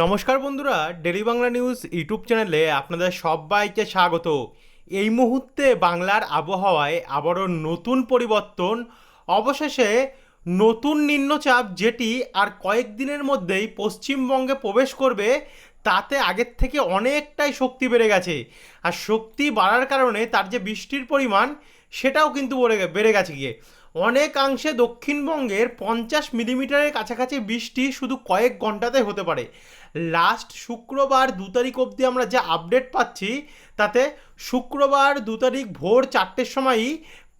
নমস্কার বন্ধুরা, daily Bangla news YouTube চ্যানেলে আপনাদের সবাইকে স্বাগত। এই মুহূর্তে বাংলার আবহাওয়ায় আবারও নতুন পরিবর্তন, অবশেষে নতুন নিম্নচাপ যেটি আর কয়েকদিনের মধ্যেই পশ্চিমবঙ্গে প্রবেশ করবে, তাতে আগের থেকে অনেকটাই শক্তি বেড়ে গেছে। আর শক্তি বাড়ার কারণে তার যে বৃষ্টির পরিমাণ, সেটাও কিন্তু বেড়ে গেছে গিয়ে। অনেকাংশে দক্ষিণবঙ্গের পঞ্চাশ মিলিমিটারের কাছাকাছি বৃষ্টি শুধু কয়েক ঘন্টাতে হতে পারে। লাস্ট শুক্রবার দু তারিখ অবধি আমরা যে আপডেট পাচ্ছি, তাতে শুক্রবার দু তারিখ ভোর চারটের সময়ই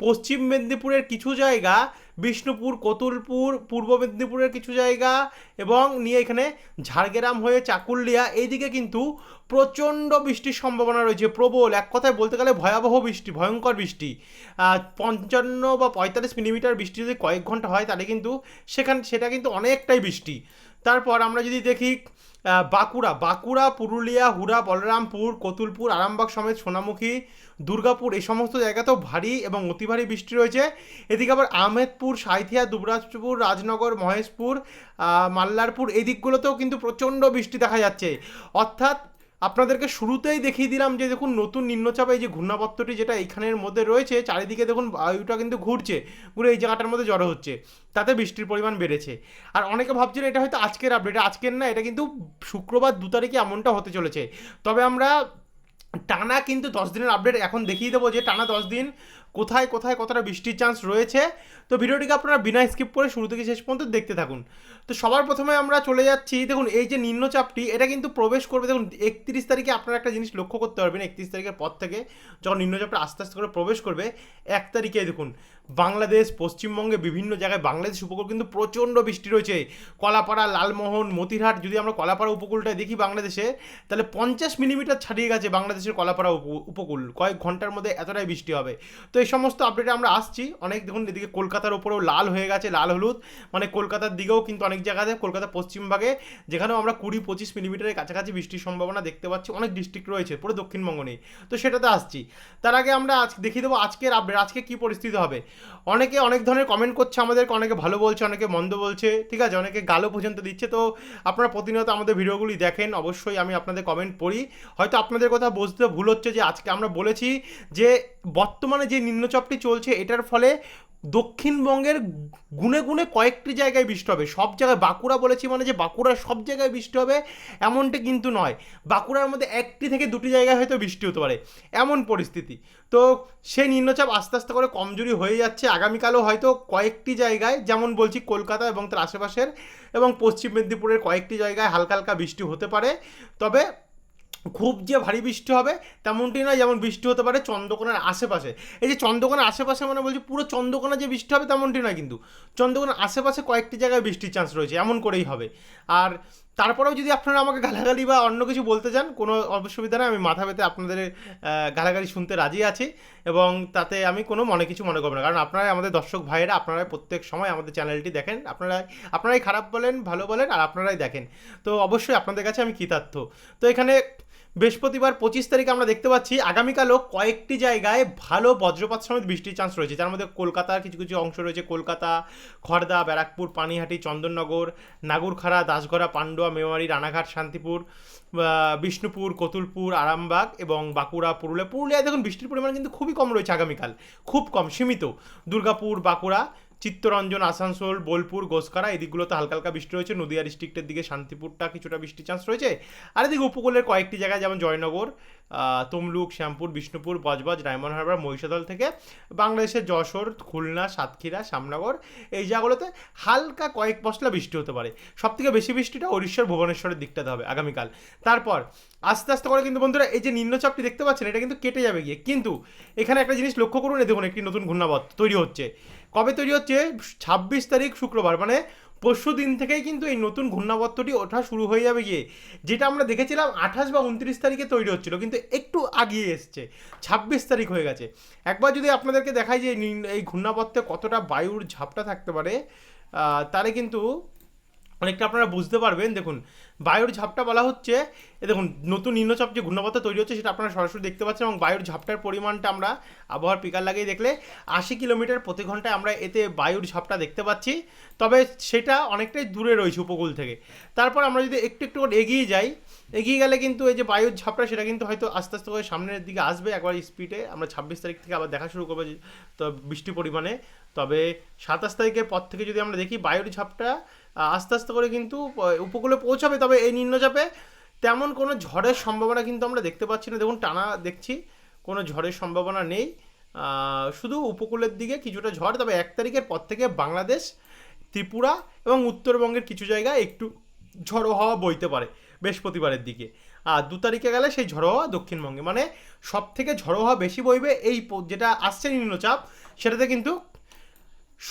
পশ্চিম মেদিনীপুরের কিছু জায়গা, বিষ্ণুপুর, কতুলপুর, পূর্ব মেদিনীপুরের কিছু জায়গা এবং নিয়ে এখানে ঝাড়গ্রাম হয়ে চাকুলিয়া, এইদিকে কিন্তু প্রচণ্ড বৃষ্টির সম্ভাবনা রয়েছে, প্রবল। এক কথায় বলতে গেলে ভয়াবহ বৃষ্টি, ভয়ঙ্কর বৃষ্টি। পঞ্চান্ন বা পঁয়তাল্লিশ মিলিমিটার বৃষ্টি যদি কয়েক ঘণ্টা হয়, তাহলে কিন্তু সেখান, সেটা কিন্তু অনেকটাই বৃষ্টি। তারপর আমরা যদি দেখি বাঁকুড়া বাঁকুড়া, পুরুলিয়া, হুড়া, বলরামপুর, কতুলপুর, আরামবাগ সমেত সোনামুখী, দুর্গাপুর এই সমস্ত জায়গাতেও ভারী এবং অতি ভারী বৃষ্টি রয়েছে। এদিকে আবার আহমেদপুর, সাঁইথিয়া, দুবরাজপুর, রাজনগর, মহেশপুর মাল্লারপুর এই দিকগুলোতেও কিন্তু প্রচণ্ড বৃষ্টি দেখা যাচ্ছে। অর্থাৎ আপনাদেরকে শুরুতেই দেখিয়ে দিলাম যে দেখুন নতুন নিম্নচাপ এই যে ঘূর্ণাবর্তটি যেটা এখানের মধ্যে রয়েছে, চারিদিকে দেখুন বায়ুটা কিন্তু ঘুরছে ঘুরে এই জায়গাটার মধ্যে জড়ো হচ্ছে, তাতে বৃষ্টির পরিমাণ বেড়েছে। আর অনেকে ভাবছেন এটা হয়তো আজকের আপডেট আজকের না, এটা কিন্তু শুক্রবার দু তারিখে এমনটা হতে চলেছে। তবে আমরা টানা কিন্তু দশ দিনের আপডেট এখন দেখিয়ে দেবো যে টানা দশ দিন কোথায় কোথায় কতটা বৃষ্টির চান্স রয়েছে? তো ভিডিওটিকে আপনারা বিনা স্কিপ করে শুরু থেকে শেষ পর্যন্ত দেখতে থাকুন। তো সবার প্রথমে আমরা চলে যাচ্ছি, দেখুন এই যে নিম্নচাপটি, এটা কিন্তু প্রবেশ করবে, দেখুন একত্রিশ তারিখে আপনারা একটা জিনিস লক্ষ্য করতে পারবেন, একত্রিশ তারিখের পর থেকে যখন নিম্নচাপটা আস্তে আস্তে করে প্রবেশ করবে, এক তারিখে দেখুন বাংলাদেশ, পশ্চিমবঙ্গে বিভিন্ন জায়গায় বাংলাদেশ উপকূল কিন্তু প্রচণ্ড বৃষ্টি রয়েছে। কলাপাড়া, লালমোহন, মতিরহাট, যদি আমরা কলাপাড়া উপকূলটায় দেখি বাংলাদেশে, তাহলে পঞ্চাশ মিলিমিটার ছাড়িয়ে গেছে বাংলাদেশের কলাপাড়া উপ- উপকূল। কয়েক ঘণ্টার মধ্যে এতটাই বৃষ্টি হবে। তো এই সমস্ত আপডেটে আমরা আসছি। অনেক দেখুন, এদিকে কলকাতার ওপরেও লাল হয়ে গেছে, লাল হলুদ। মানে কলকাতার দিকেও কিন্তু অনেক জায়গাতে কলকাতা পশ্চিমভাগে যেখানেও আমরা কুড়ি পঁচিশ মিলিমিটারের কাছাকাছি বৃষ্টির সম্ভাবনা দেখতে পাচ্ছি। অনেক ডিস্ট্রিক্ট রয়েছে, পুরো দক্ষিণবঙ্গ নেই তো সেটাতে আসছি। তার আগে আমরা আজ দেখিয়ে দেবো আজকের আপডেট আজকে কী পরিস্থিতি হবে। অনেকে অনেক ধরনের কমেন্ট করছে আমাদেরকে, অনেকে ভালো বলছে, অনেকে মন্দ বলছে। ঠিক আছে, অনেকে গালো পর্যন্ত দিচ্ছে। তো আপনারা প্রতিনিয়ত আমাদের ভিডিওগুলি দেখেন, অবশ্যই আমি আপনাদের কমেন্ট পড়ি। হয়তো আপনাদের কথা বুঝতে ভুল হচ্ছে যে আজকে আমরা বলেছি যে বর্তমানে যে নিম্নচাপটি চলছে, এটার ফলে দক্ষিণবঙ্গের গুনে গুনে কয়েকটি জায়গায় বৃষ্টি হবে। সব জায়গায়, বাঁকুড়া বলেছি মানে যে বাঁকুড়ার সব জায়গায় বৃষ্টি হবে, এমনটি কিন্তু নয়। বাঁকুড়ার মধ্যে একটি থেকে দুটি জায়গায় হয়তো বৃষ্টি হতে পারে, এমন পরিস্থিতি। তো সেই নিম্নচাপ আস্তে আস্তে করে কমজোরি হয়ে যাচ্ছে। আগামীকালও হয়তো কয়েকটি জায়গায়, যেমন বলছি কলকাতা এবং তার আশেপাশের এবং পশ্চিম মেদিনীপুরের কয়েকটি জায়গায় হালকা হালকা বৃষ্টি হতে পারে। তবে খুব যে ভারী বৃষ্টি হবে, তেমনটি নয়, যেমন বৃষ্টি হতে পারে চন্দ্রকোনার আশেপাশে। এই যে চন্দ্রকোনার আশেপাশে মানে বলছি পুরো চন্দ্রকোনা যে বৃষ্টি হবে, তেমনটি নয় কিন্তু। চন্দ্রকোনার আশেপাশে কয়েকটি জায়গায় বৃষ্টির চান্স রয়েছে, এমন করেই হবে। আর তারপরেও যদি আপনারা আমাকে গালাগালি বা অন্য কিছু বলতে চান, কোনো অসুবিধা নেই, আমি মাথা পেতে আপনাদের গালাগালি শুনতে রাজি আছি এবং তাতে আমি কোনো মনে কিছু মনে করব না। কারণ আপনারাই আমাদের দর্শক ভাইয়েরা, আপনারাই প্রত্যেক সময় আমাদের চ্যানেলটি দেখেন, আপনারাই আপনারাই খারাপ বলেন, ভালো বলেন, আর আপনারাই দেখেন। তো অবশ্যই আপনাদের কাছে আমি কৃতার্থ। তো এখানে বৃহস্পতিবার পঁচিশ তারিখ আমরা দেখতে পাচ্ছি, আগামীকালও কয়েকটি জায়গায় ভালো বজ্রপাত সমেত বৃষ্টির চান্স রয়েছে। যার মধ্যে কলকাতার কিছু কিছু অংশ রয়েছে। কলকাতা খড়দা ব্যারাকপুর, পানিহাটি, চন্দননগর, নাগুরখাড়া, দাসগড়া, পান্ডুয়া, মেমারি, রানাঘাট, শান্তিপুর বিষ্ণুপুর, কতুলপুর, আরামবাগ এবং বাঁকুড়া, পুরুলিয়া। পুরুলিয়ায় দেখুন বৃষ্টির পরিমাণ কিন্তু খুবই কম রয়েছে আগামীকাল। খুব কম, সীমিত। দুর্গাপুর, বাঁকুড়া চিত্তরঞ্জন, আসানসোল, বোলপুর গোসকারা এই দিকগুলোতে হালকা হালকা বৃষ্টি রয়েছে। নদিয়া ডিস্ট্রিক্টের দিকে শান্তিপুরটা কিছুটা বৃষ্টির চান্স রয়েছে। আর এদিকে উপকূলের কয়েকটি জায়গায় যেমন জয়নগর তমলুক, শ্যামপুর, বিষ্ণুপুর, বজবজ ডায়মন্ড হারবার, মহিষাদল থেকে বাংলাদেশের যশোর, খুলনা, সাতক্ষীরা, শ্যামনগর, এই জায়গাগুলোতে হালকা কয়েক পশলা বৃষ্টি হতে পারে। সবথেকে বেশি বৃষ্টিটা উড়িষ্যার ভুবনেশ্বরের দিকটাতে হবে আগামীকাল। তারপর আস্তে আস্তে করে কিন্তু বন্ধুরা এই যে নিম্নচাপটি দেখতে পাচ্ছেন, এটা কিন্তু কেটে যাবে গিয়ে। কিন্তু এখানে একটা জিনিস লক্ষ্য করুন দেখুন একটি নতুন ঘূর্ণাবর্ত তৈরি হচ্ছে। কবে তৈরি হচ্ছে? ছাব্বিশ তারিখ শুক্রবার মানে পরশু দিন থেকেই কিন্তু এই নতুন ঘূর্ণাবর্তটি ওঠা শুরু হয়ে যাবে গিয়ে, যেটা আমরা দেখেছিলাম আঠাশ বা উনত্রিশ তারিখে তৈরি হচ্ছিল, কিন্তু একটু আগিয়ে এসছে, ছাব্বিশ তারিখ হয়ে গেছে। একবার যদি আপনাদেরকে দেখাই যে এই ঘূর্ণাবর্তে কতটা বায়ুর ঝাপটা থাকতে পারে তাহলে কিন্তু অনেকটা আপনারা বুঝতে পারবেন। দেখুন বায়ুর ঝাপটা বলা হচ্ছে, এ দেখুন, নতুন নিম্নচাপ যে ঘূর্ণাবর্ত তৈরি হচ্ছে সেটা আপনারা সরাসরি দেখতে পাচ্ছেন এবং বায়ুর ঝাপটার পরিমাণটা আমরা আবহাওয়ার পিকার লাগিয়ে দেখলে আশি কিলোমিটার প্রতি ঘন্টায় আমরা এতে বায়ুর ঝাপটা দেখতে পাচ্ছি। তবে সেটা অনেকটাই দূরে রয়েছে উপকূল থেকে। তারপর আমরা যদি একটু একটু করে এগিয়ে যাই, এগিয়ে গেলে কিন্তু এই যে বায়ুর ঝাপটা সেটা কিন্তু হয়তো আস্তে আস্তে করে সামনের দিকে আসবে। একবার স্পিডে আমরা ছাব্বিশ তারিখ থেকে আবার দেখা শুরু করব তো বৃষ্টি পরিমাণে। তবে সাতাশ তারিখের পর থেকে যদি আমরা দেখি বায়ুর ঝাপটা আস্তে আস্তে করে কিন্তু উপকূলে পৌঁছাবে, তবে এই নিম্নচাপে তেমন কোনো ঝড়ের সম্ভাবনা কিন্তু আমরা দেখতে পাচ্ছি না। দেখুন, টানা দেখছি, কোনো ঝড়ের সম্ভাবনা নেই। শুধু উপকূলের দিকে কিছুটা ঝড়, তবে এক তারিখের পর থেকে বাংলাদেশ, ত্রিপুরা এবং উত্তরবঙ্গের কিছু জায়গায় একটু ঝড়ো হাওয়া বইতে পারে বৃহস্পতিবারের দিকে। আর দু তারিখে গেলে সেই ঝড়ো হাওয়া দক্ষিণবঙ্গে। মানে সব থেকে ঝড়ো হাওয়া বেশি বইবে এই যেটা আসছে নিম্নচাপ, সেটাতে কিন্তু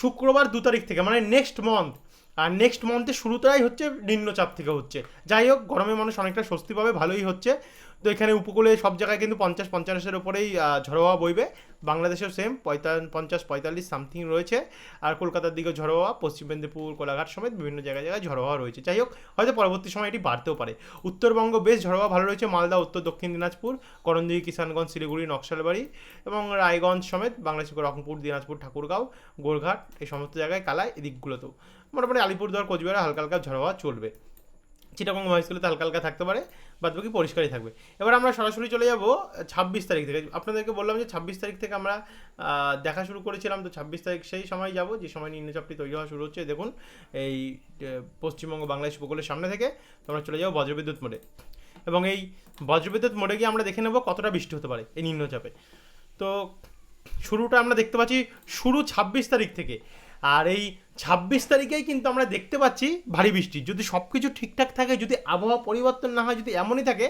শুক্রবার দু তারিখ থেকে মানে নেক্সট মান্থ আর নেক্সট মান্থের শুরুটাই হচ্ছে নিম্নচাপ থেকে হচ্ছে। যাই হোক, গরমে মানুষ অনেকটা স্বস্তি পাবে, ভালোই হচ্ছে। তো এখানে উপকূলে সব জায়গায় কিন্তু পঞ্চাশ পঞ্চাশের ওপরেই ঝড়ো বইবে। বাংলাদেশেও সেম পঁয়তাল্লিশ পঞ্চাশ, পঁয়তাল্লিশ সামথিং রয়েছে। আর কলকাতার দিকেও ঝড়ো পশ্চিম মেদিনীপুর, কোলাঘাট সমেত বিভিন্ন জায়গায় জায়গায় ঝড়ো রয়েছে। যাই হোক, হয়তো পরবর্তী সময় এটি বাড়তেও পারে। উত্তরবঙ্গ বেশ ঝড়ো ভালো রয়েছে। মালদা, উত্তর, দক্ষিণ দিনাজপুর, করণদিঘি, কিষানগঞ্জ, শিলিগুড়ি, নকশালবাড়ি এবং রায়গঞ্জ সমেত বাংলাদেশের রংপুর, দিনাজপুর, ঠাকুরগাঁও, গোরঘাট এই সমস্ত জায়গায় কালায় এদিকগুলোতেও। মোটামুটি আলিপুরদুয়ার, কোচবিহার হালকা হালকা ঝড়ো হাওয়া চলবে। চিটাগং মহেশগুলোতে হালকা হালকা থাকতে পারে। বাদ বাকি পরিষ্কারই থাকবে। এবার আমরা সরাসরি চলে যাব ছাব্বিশ তারিখ থেকে। আপনাদেরকে বললাম যে ছাব্বিশ তারিখ থেকে আমরা দেখা শুরু করেছিলাম, তো ছাব্বিশ তারিখ সেই সময় যাব। যে সময় নিম্নচাপটি তৈরি হওয়া শুরু হচ্ছে, দেখুন, এই পশ্চিমবঙ্গ বাংলাদেশ উপকূলের সামনে থেকে তো আমরা চলে যাব বজ্রবিদ্যুৎ মোডে। এবং এই বজ্রবিদ্যুৎ মোডে গিয়ে আমরা দেখে নেব কতটা বৃষ্টি হতে পারে এই নিম্নচাপে তো শুরুটা আমরা দেখতে পাচ্ছি শুরু ছাব্বিশ তারিখ থেকে। আর এই ছাব্বিশ তারিখেই কিন্তু আমরা দেখতে পাচ্ছি ভারী বৃষ্টি। যদি সব কিছু ঠিকঠাক থাকে, যদি আবহাওয়া পরিবর্তন না হয়, যদি এমনই থাকে,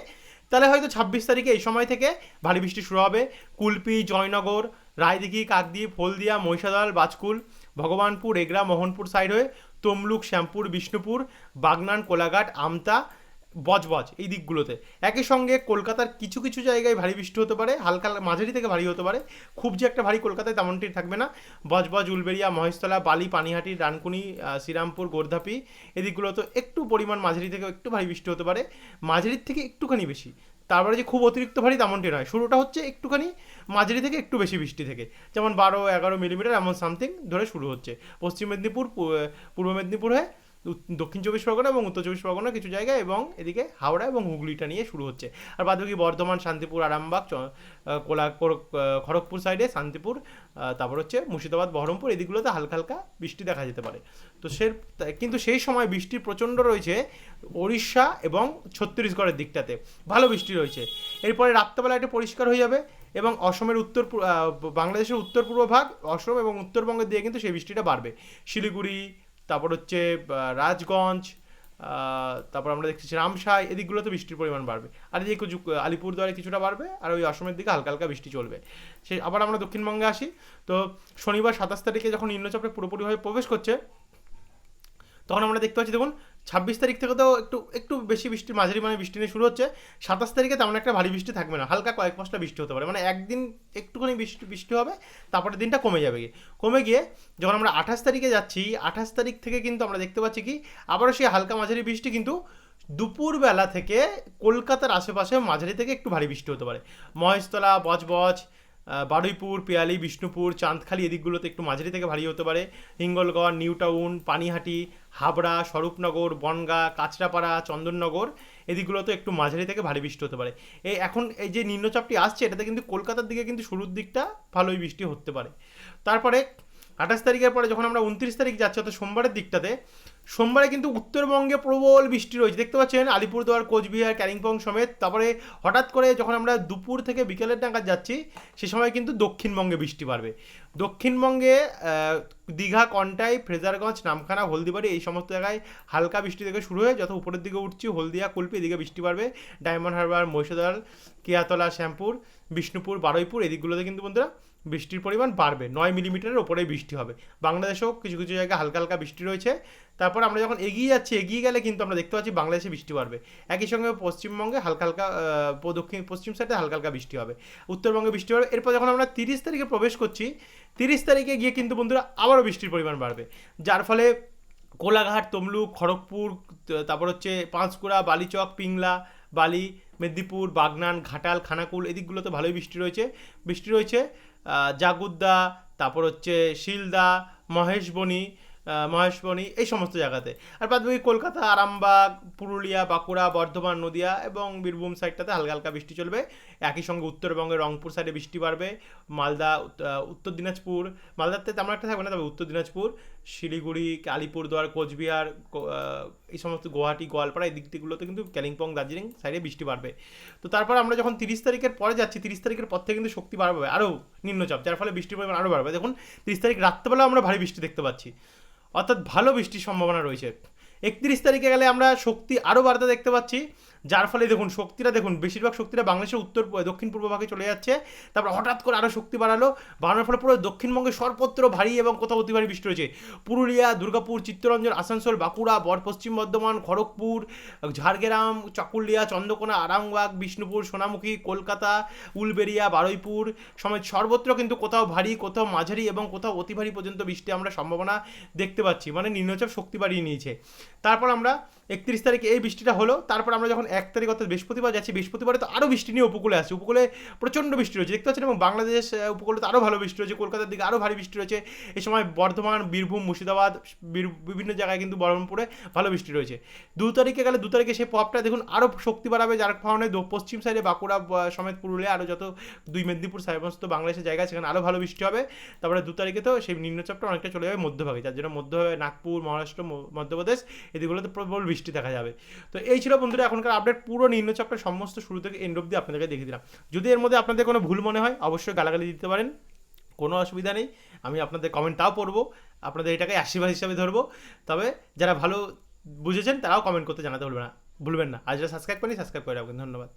তাহলে হয়তো ছাব্বিশ তারিখে এই সময় থেকে ভারী বৃষ্টি শুরু হবে। কুলপি, জয়নগর, রায়দিঘি, কাকদ্বীপ, হলদিয়া, মহিষাদল, বাজকুল, ভগবানপুর, এগরা, মোহনপুর সাইড হয়ে তমলুক, শ্যামপুর, বিষ্ণুপুর, বাগনান, কোলাঘাট, আমতা বজবজ এই দিকগুলোতে। একই সঙ্গে কলকাতার কিছু কিছু জায়গায় ভারী বৃষ্টি হতে পারে, হালকা মাঝারি থেকে ভারী হতে পারে। খুব যে একটা ভারী কলকাতায় তেমনটি থাকবে না। বজবজ উলবেড়িয়া, মহেশতলা, বালি, পানিহাটি, ডানকুনি শ্রীরামপুর, গোর্ধাপি এদিকগুলোতে একটু পরিমাণ মাঝারি থেকে একটু ভারী বৃষ্টি হতে পারে। মাঝারির থেকে একটুখানি বেশি। তারপরে যে খুব অতিরিক্ত ভারী তেমনটি নয়। শুরুটা হচ্ছে একটুখানি মাঝারি থেকে একটু বেশি বৃষ্টি থেকে। যেমন বারো, এগারো মিলিমিটার এমন সামথিং ধরে শুরু হচ্ছে। পশ্চিম মেদিনীপুর পূর্ব মেদিনীপুর হয়ে দক্ষিণ চব্বিশ পরগনা এবং উত্তর চব্বিশ পরগনা কিছু জায়গায় এবং এদিকে হাওড়া এবং হুগলিটা নিয়ে শুরু হচ্ছে। আর বাদবাকি বর্ধমান, শান্তিপুর, আরামবাগ কোলা খড়গপুর সাইডে শান্তিপুর তারপর হচ্ছে মুর্শিদাবাদ, বহরমপুর, এদিকগুলোতে হালকা হালকা বৃষ্টি দেখা যেতে পারে। তো সে কিন্তু সেই সময় বৃষ্টি প্রচণ্ড রয়েছে ওড়িশা এবং ছত্তিশগড়ের দিকটাতে। ভালো বৃষ্টি রয়েছে। এরপরে রাত্রেবেলা এটা পরিষ্কার হয়ে যাবে এবং অসমের উত্তর বাংলাদেশের উত্তর পূর্ব ভাগ, অসম এবং উত্তরবঙ্গের দিয়ে কিন্তু সেই বৃষ্টিটা বাড়বে। শিলিগুড়ি তারপর হচ্ছে রাজগঞ্জ তারপর আমরা দেখছি রামসাই, এদিকগুলোতে বৃষ্টির পরিমাণ বাড়বে। আর এদিকে কিছু আলিপুরদুয়ারে কিছুটা বাড়বে, আর ওই অসমের দিকে হালকা হালকা বৃষ্টি চলবে। সে, আবার আমরা দক্ষিণবঙ্গে আসি, তো শনিবার সাতাশ তারিখে যখন নিম্নচাপে পুরোপুরিভাবে প্রবেশ করছে, তখন আমরা দেখতে পাচ্ছি, দেখুন ছাব্বিশ তারিখ থেকে তো একটু একটু বেশি বৃষ্টি, মাঝারি মানে বৃষ্টি নিয়ে শুরু হচ্ছে। সাতাশ তারিখে তেমন একটা ভারী বৃষ্টি থাকবে না, হালকা কয়েক পাঁচটা বৃষ্টি হতে পারে। মানে একদিন একটুখানি বৃষ্টি বৃষ্টি হবে তারপরে দিনটা কমে যাবে গিয়ে। কমে গিয়ে যখন আমরা আঠাশ তারিখে যাচ্ছি, আঠাশ তারিখ থেকে কিন্তু আমরা দেখতে পাচ্ছি কি, আবারও সেই হালকা মাঝারি বৃষ্টি কিন্তু দুপুরবেলা থেকে কলকাতার আশেপাশে মাঝারি থেকে একটু ভারী বৃষ্টি হতে পারে। মহেশতলা, বজবজ বারুইপুর, পিয়ালি, বিষ্ণুপুর, চাঁদখালি এদিকগুলোতে একটু মাঝারি থেকে ভারী হতে পারে। হিঙ্গলগড় নিউ টাউন পানিহাটি, হাবড়া, স্বরূপনগর, বনগা, কাঁচরাপাড়া, চন্দননগর এদিকগুলোতে একটু মাঝারি থেকে ভারী বৃষ্টি হতে পারে। এই এখন এই যে নিম্নচাপটি আসছে, এটাতে কিন্তু কলকাতার দিকে কিন্তু শুরুর দিকটা ভালোই বৃষ্টি হতে পারে। তারপরে আঠাশ তারিখের পরে যখন আমরা উনত্রিশ তারিখ যাচ্ছি, অর্থাৎ সোমবারের দিকটাতে, সোমবারে কিন্তু উত্তরবঙ্গে প্রবল বৃষ্টি রয়েছে। দেখতে পাচ্ছেন, আলিপুরদুয়ার, কোচবিহার, ক্যারিংপং সমেত, তারপরে হঠাৎ করে যখন আমরা দুপুর থেকে বিকেলের নাগাদ যাচ্ছি, সে সময় কিন্তু দক্ষিণবঙ্গে বৃষ্টি বাড়বে। দক্ষিণবঙ্গে দীঘা, কন্টাই, ফ্রেজারগঞ্জ, নামখানা, হলদিবাড়ি, এই সমস্ত জায়গায় হালকা বৃষ্টি থেকে শুরু হয়ে যত উপরের দিকে উঠছি, হলদিয়া, কুলপি, এদিকে বৃষ্টি বাড়বে। ডায়মন্ড হারবার, মহিষাদল, কেয়াতলা, শ্যামপুর, বিষ্ণুপুর, বারুইপুর এদিকগুলোতে কিন্তু বন্ধুরা বৃষ্টির পরিমাণ বাড়বে। নয় মিলিমিটারের ওপরেই বৃষ্টি হবে। বাংলাদেশেও কিছু কিছু জায়গায় হালকা হালকা বৃষ্টি রয়েছে। তারপর আমরা যখন এগিয়ে যাচ্ছি, এগিয়ে গেলে কিন্তু আমরা দেখতে পাচ্ছি বাংলাদেশে বৃষ্টি বাড়বে। একই সঙ্গে পশ্চিমবঙ্গে হালকা হালকা দক্ষিণ পশ্চিম সাইডে হালকা হালকা বৃষ্টি হবে। উত্তরবঙ্গে বৃষ্টি হবে এরপর যখন আমরা তিরিশ তারিখে প্রবেশ করছি, তিরিশ তারিখে গিয়ে কিন্তু বন্ধুরা আবারও বৃষ্টির পরিমাণ বাড়বে। যার ফলে কোলাঘাট, তমলুক, খড়গপুর, তারপর হচ্ছে পাঁশকুড়া, বালিচক, পিংলা, বালি, মেদিনীপুর, বাগনান, ঘাটাল, খানাকুল, এদিকগুলোতে ভালোই বৃষ্টি রয়েছে। বৃষ্টি রয়েছে। জাগুদ্দা, তারপর হচ্ছে শিলদা, মহেশবনি মহেশবনি, এই সমস্ত জায়গাতে। আর বাদ বাকি কলকাতা, আরামবাগ, পুরুলিয়া, বাঁকুড়া, বর্ধমান, নদিয়া এবং বীরভূম সাইডটাতে হালকা হালকা বৃষ্টি চলবে। একই সঙ্গে উত্তরবঙ্গের রংপুর সাইডে বৃষ্টি বাড়বে। মালদা উত্তর দিনাজপুর। মালদাতে তেমন একটা থাকবে না, তবে উত্তর দিনাজপুর, শিলিগুড়ি, আলিপুরদুয়ার, কোচবিহার এই সমস্ত গুয়াহাটি, গোয়ালপাড়া এই দিকগুলোতে কিন্তু কালিম্পং দার্জিলিং সাইডে বৃষ্টি বাড়বে। তো তারপর আমরা যখন তিরিশ তারিখের পরে যাচ্ছি, তিরিশ তারিখের পর থেকে কিন্তু শক্তি বাড়বে, আরও নিম্নচাপ, যার ফলে বৃষ্টির পরিমাণ আরও বাড়বে। দেখুন, তিরিশ তারিখ রাত্রেবেলাও আমরা ভারী বৃষ্টি দেখতে পাচ্ছি। অর্থাৎ ভালো বৃষ্টির সম্ভাবনা রয়েছে। একত্রিশ তারিখে গেলে আমরা শক্তি আরও বাড়তে দেখতে পাচ্ছি। যার ফলে দেখুন শক্তিটা দেখুন, বেশিরভাগ শক্তিটা বাংলাদেশের উত্তর, দক্ষিণ পূর্ব ভাগে চলে যাচ্ছে। তারপর হঠাৎ করে আরও শক্তি বাড়ালো, বাড়ানোর ফলে পুরো দক্ষিণবঙ্গে সর্বত্র ভারী এবং কোথাও অতি ভারী বৃষ্টি রয়েছে। পুরুলিয়া, দুর্গাপুর, চিত্তরঞ্জন, আসানসোল, বাঁকুড়া বর পশ্চিম বর্ধমান, খড়গপুর, ঝাড়গ্রাম, চকুলিয়া, চন্দ্রকোনা, আরামবাগ, বিষ্ণুপুর, সোনামুখী, কলকাতা উলবেরিয়া বারুইপুর সমেত সর্বত্র কিন্তু কোথাও ভারী, কোথাও মাঝারি এবং কোথাও অতি ভারী পর্যন্ত বৃষ্টি আমরা সম্ভাবনা দেখতে পাচ্ছি। মানে নিম্নচাপ শক্তি বাড়িয়ে নিয়েছে। তারপর আমরা একত্রিশ তারিখে এই বৃষ্টিটা হলো, তারপর আমরা যখন এক তারিখ অর্থাৎ বৃহস্পতিবার যাচ্ছি, বৃহস্পতিবারে তো আরও বৃষ্টি নিয়ে উপকূলে আসছে। উপকূলে প্রচণ্ড বৃষ্টি রয়েছে। দেখতে পাচ্ছেন এবং বাংলাদেশ উপকূলে তো আরও ভালো বৃষ্টি রয়েছে। কলকাতার দিকে আরও ভারী বৃষ্টি রয়েছে। এই সময় বর্ধমান, বীরভূম, মুর্শিদাবাদ বিভিন্ন জায়গায় কিন্তু বহরমপুরে ভালো বৃষ্টি রয়েছে। দু তারিখে গেলে, দু তারিখে সেই প্রভাবটা দেখুন আরও শক্তি বাড়াবে যার কারণে পশ্চিম সাইডে বাঁকুড়া সমেত পুরুলিয়া আরও যত দুই মেদিনীপুর, সমস্ত বাংলাদেশের জায়গা সেখানে আরও ভালো বৃষ্টি হবে। তারপরে দু তারিখে তো সেই নিম্নচাপটা অনেকটা চলে যাবে মধ্যভাগে। যার জন্য মধ্যভাগে নাগপুর, মহারাষ্ট্র মধ্যপ্রদেশ, এদিকগুলোতে প্রবল বৃষ্টি দেখা যাবে। তো এই ছিল বন্ধুরা এখনকার আপডেট পুরো নিম্নচাপের সমস্ত শুরু থেকে এন্ড অব্দি আপনাদেরকে দেখিয়ে দিলাম। যদি এর মধ্যে আপনাদের কোনো ভুল মনে হয়, অবশ্যই গালাগালি দিতে পারেন। কোনো অসুবিধা নেই। আমি আপনাদের কমেন্টটাও পড়ব। আপনাদের এটাকে আশীর্বাদ হিসাবে ধরবো। তবে যারা ভালো বুঝেছেন, তারাও কমেন্ট করতে জানাতে ভুলবেন না। ভুলবেন না। আর যারা সাবস্ক্রাইব করেনি সাবস্ক্রাইব করে রাখবেন। ধন্যবাদ।